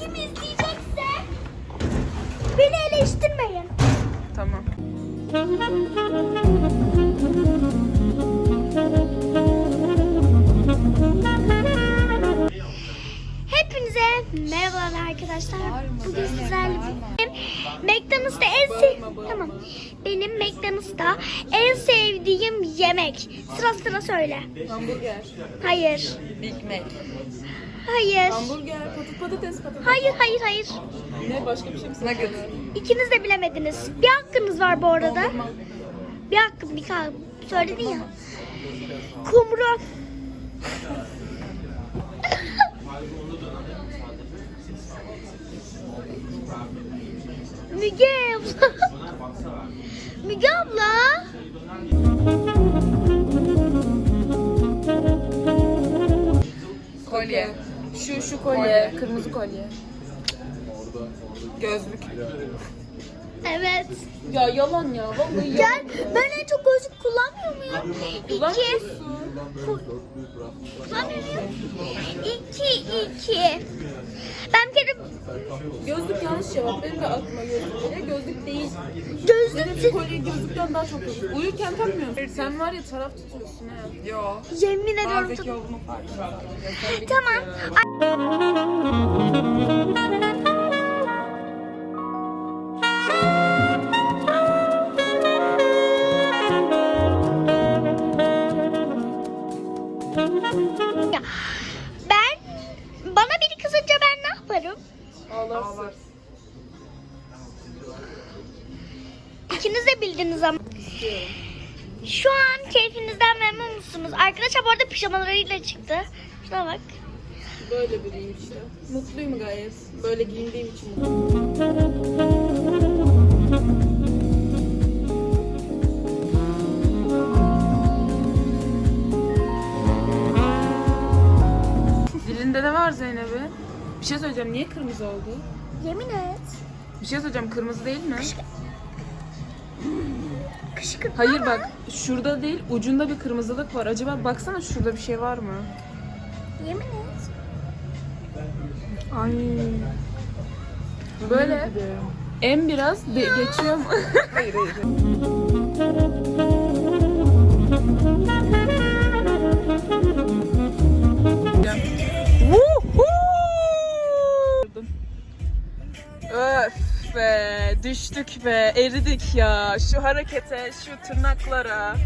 kim izleyecekse beni eleştirmeyin. Tamam. Hepinize merhabalar arkadaşlar. Bugün sizlerle benim McDonald's'ta en sev tamam. Benim McDonald's'ta en sevdiğim yemek. Sıra sıra söyle. Hamburger. Hayır. Big Mac. Hayır. Hamburger. Patat patates patates. Hayır, hayır, hayır. Ne başka bir şey mi Nugget. İkiniz de bilemediniz. Bir hakkınız var bu arada. Bir hakkın, bir hakkın. Söyledin ya. Kumru. Müge abla. Müge abla. Şu kolye. Kırmızı kolye. Gözlük. Evet. Ya yalan ya. Vallahi Gel. Ben en çok gözlük kullanmıyor muyum? İki. Ku- Kullanmıyor muyum? İki, iki. Ben bir kere Gözlük yanlış cevap. Benim de aklıma gözlük geliyor. Gözlük değil. gözlük Benim şu kolye gözlükten daha çok gözlük. Uyurken takmıyorsun. Sen var ya taraf tutuyorsun ha. Yo. yemin ediyorum. zeki olduğunu farkındayım. Tamam. Ben bana biri kızınca ben ne yaparım? Ağlarsın. İkiniz de bildiniz ama. Şu an keyfinizden memnun musunuz? Arkadaşlar bu arada pijamalarıyla çıktı. Şuna bak. Böyle biriyim işte. Mutluyum gayet. Böyle giyindiğim için mutluyum. Dilinde ne var Zeynep'i? Bir şey söyleyeceğim. Niye kırmızı oldu? Yemin et. Bir şey söyleyeceğim. Kırmızı değil mi? Kışkırtma Hayır mı? bak. Şurada değil. Ucunda bir kırmızılık var. Acaba baksana şurada bir şey var mı? Yemin et. Ay. Böyle en biraz de- geçiyor mu? hayır hayır. Öf be, düştük be, eridik ya. Şu harekete, şu tırnaklara.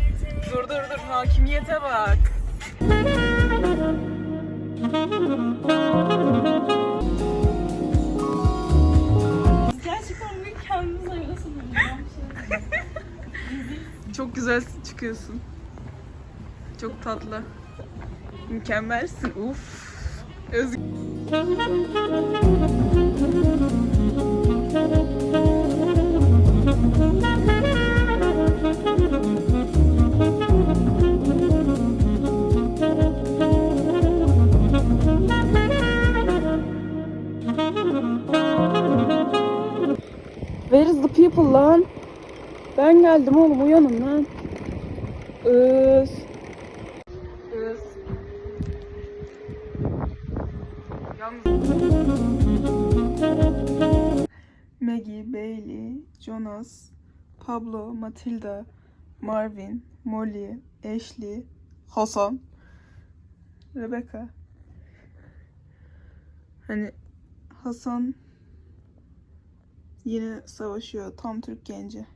Dur dur dur, hakimiyete bak. Gerçekten bugün kendiniz ayırasın Çok güzel çıkıyorsun. Çok tatlı. Mükemmelsin. Uf. Özgür. Where is the people lan? Ben geldim oğlum uyanın lan. Öz. Öz. Maggie, Jonas, Pablo, Matilda, Marvin, Molly, Ashley, Hasan, Rebecca. Hani Hasan yine savaşıyor. Tam Türk genci.